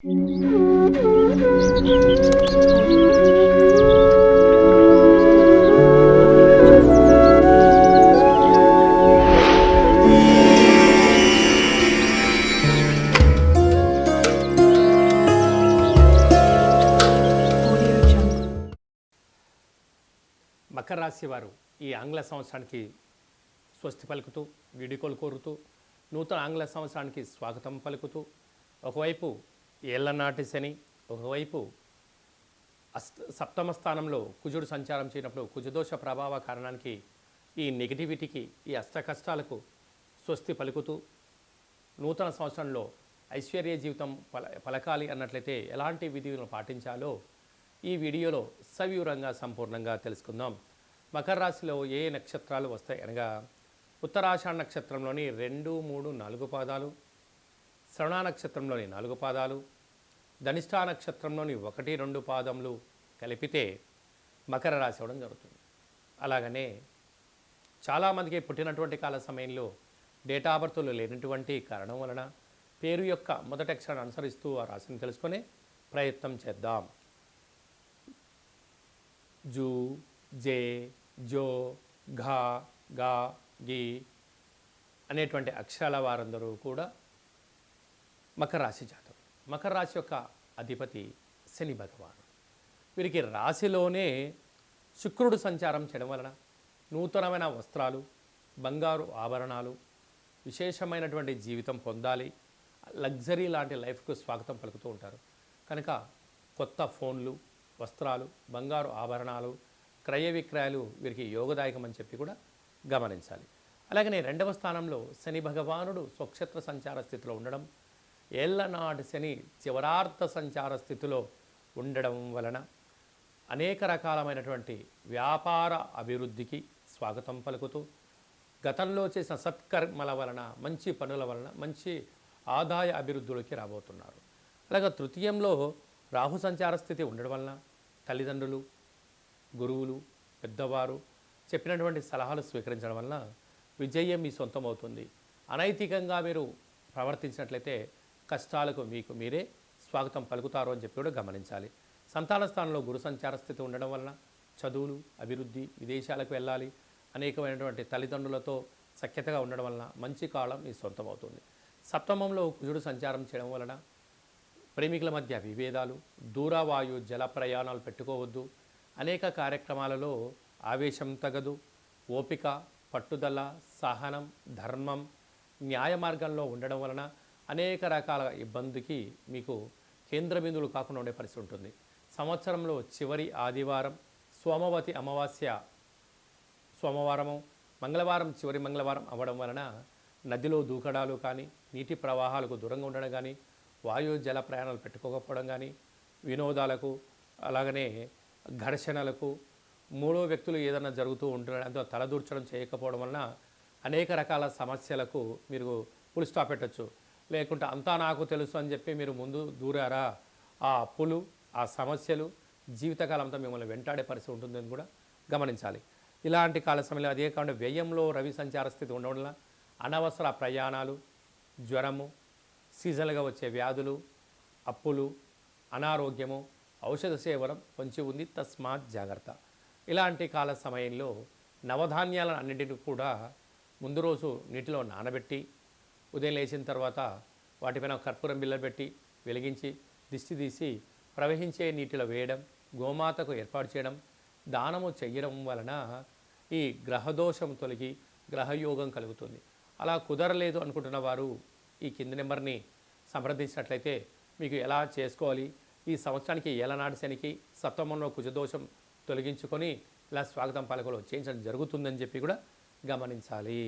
మకర రాశి వారు ఈ ఆంగ్ల సంవత్సరానికి స్వస్తి పలుకుతూ వీడుకోలు కోరుతూ నూతన ఆంగ్ల సంవత్సరానికి స్వాగతం పలుకుతూ ఒకవైపు ఏళ్ళనాటి శని ఒకవైపు అష్ట సప్తమ స్థానంలో కుజుడు సంచారం చేయనప్పుడు కుజదోష ప్రభావ కారణానికి ఈ నెగిటివిటీకి ఈ అష్ట కష్టాలకు స్వస్తి పలుకుతూ నూతన సంవత్సరంలో ఐశ్వర్య జీవితం పల పలకాలి అన్నట్లయితే ఎలాంటి విధులను పాటించాలో ఈ వీడియోలో సవివరంగా సంపూర్ణంగా తెలుసుకుందాం. మకర రాశిలో ఏ నక్షత్రాలు వస్తాయి అనగా ఉత్తరాషాఢ నక్షత్రంలోని రెండు మూడు నాలుగు పాదాలు శ్రవణ నక్షత్రంలోని నాలుగు పాదాలు ధనిష్టా నక్షత్రంలోని ఒకటి రెండు పాదములు కలిపితే మకర రాశి అవ్వడం జరుగుతుంది. అలాగనే చాలామందికి పుట్టినటువంటి కాల సమయంలో డేటా బర్త్లు లేనటువంటి కారణం వలన పేరు యొక్క మొదటి అక్షరాన్ని అనుసరిస్తూ ఆ రాశిని తెలుసుకునే ప్రయత్నం చేద్దాం. జూ జే జో ఘా గా గి అనేటువంటి అక్షరాల వారందరూ కూడా మకర రాశి జాతకులు మకర రాశి యొక్క అధిపతి శని భగవాను. వీరికి రాశిలోనే శుక్రుడు సంచారం చేయడం వలన నూతనమైన వస్త్రాలు బంగారు ఆభరణాలు విశేషమైనటువంటి జీవితం పొందాలి లగ్జరీ లాంటి లైఫ్కు స్వాగతం పలుకుతూ ఉంటారు. కనుక కొత్త ఫోన్లు వస్త్రాలు బంగారు ఆభరణాలు క్రయ విక్రయాలు వీరికి యోగదాయకం అని చెప్పి కూడా గమనించాలి. అలాగనే రెండవ స్థానంలో శని భగవానుడు స్వక్షేత్ర సంచార స్థితిలో ఉండడం ఏళ్ళనాడు శని చివరార్థ సంచార స్థితిలో ఉండడం వలన అనేక రకాలమైనటువంటి వ్యాపార అభివృద్ధికి స్వాగతం పలుకుతూ గతంలో చేసిన సత్కర్మల వలన మంచి పనుల వలన మంచి ఆదాయ అభివృద్ధిలోకి రాబోతున్నారు. అలాగే తృతీయంలో రాహు సంచార స్థితి ఉండడం వలన తల్లిదండ్రులు గురువులు పెద్దవారు చెప్పినటువంటి సలహాలు స్వీకరించడం వలన విజయం మీ సొంతం అవుతుంది అనైతికంగా మీరు ప్రవర్తించినట్లయితే కష్టాలకు మీకు మీరే స్వాగతం పలుకుతారు అని చెప్పి కూడా గమనించాలి. సంతాన స్థానంలో గురు సంచార స్థితి ఉండడం వలన చదువులు అభివృద్ధి విదేశాలకు వెళ్ళాలి అనేకమైనటువంటి తల్లిదండ్రులతో సఖ్యతగా ఉండడం వలన మంచి కాలం మీ సొంతం అవుతుంది సప్తమంలో కుజుడు సంచారం చేయడం వలన ప్రేమికుల మధ్య విభేదాలు దూరవాయు జల ప్రయాణాలు పెట్టుకోవద్దు. అనేక కార్యక్రమాలలో ఆవేశం తగదు. ఓపిక పట్టుదల సహనం ధర్మం న్యాయ మార్గంలో ఉండడం వలన అనేక రకాల ఇబ్బందికి మీకు కేంద్ర బిందువులు కాకుండా ఉండే పరిస్థితి ఉంటుంది. సంవత్సరంలో చివరి ఆదివారం సోమవతి అమావాస్య సోమవారము మంగళవారం చివరి మంగళవారం అవ్వడం వలన నదిలో దూకడాలు కానీ నీటి ప్రవాహాలకు దూరంగా ఉండడం కానీ వాయు జల ప్రయాణాలు పెట్టుకోకపోవడం కానీ వినోదాలకు అలాగనే ఘర్షణలకు మూడో వ్యక్తులు ఏదైనా జరుగుతూ ఉండడంతో తలదూర్చడం చేయకపోవడం వలన అనేక రకాల సమస్యలకు మీరు ఫుల్ స్టాప్ పెట్టచ్చు. లేకుంటే అంతా నాకు తెలుసు అని చెప్పి మీరు ముందు దూరారా? ఆ అప్పులు ఆ సమస్యలు జీవితకాలం అంతా మిమ్మల్ని వెంటాడే పరిస్థితి ఉంటుందని కూడా గమనించాలి. ఇలాంటి కాల సమయంలో అదే కాకుండా వ్యయంలో రవి సంచార స్థితి ఉండడం వల్ల అనవసర ప్రయాణాలు జ్వరము సీజన్గా వచ్చే వ్యాధులు అప్పులు అనారోగ్యము ఔషధ సేవనం పొంచి ఉంది తస్మాత్ జాగ్రత్త. ఇలాంటి కాల సమయంలో నవధాన్యాలను అన్నింటినీ కూడా ముందు రోజు నీటిలో నానబెట్టి ఉదయం లేచిన తర్వాత వాటిపైన కర్పూరం బిల్ల పెట్టి వెలిగించి దిష్టి తీసి ప్రవహించే నీటిలో వేయడం గోమాతకు ఏర్పాటు చేయడం దానము చేయడం వలన ఈ గ్రహదోషం తొలగి గ్రహయోగం కలుగుతుంది. అలా కుదరలేదు అనుకుంటున్న వారు ఈ కింది నెంబర్ని సంప్రదించినట్లయితే మీకు ఎలా చేసుకోవాలి? ఈ సంవత్సరానికి ఏలనాటి శనికి సప్తమంలో కుజదోషం తొలగించుకొని ఇలా స్వాగతం పలకలు చేయించడం జరుగుతుందని చెప్పి కూడా గమనించాలి.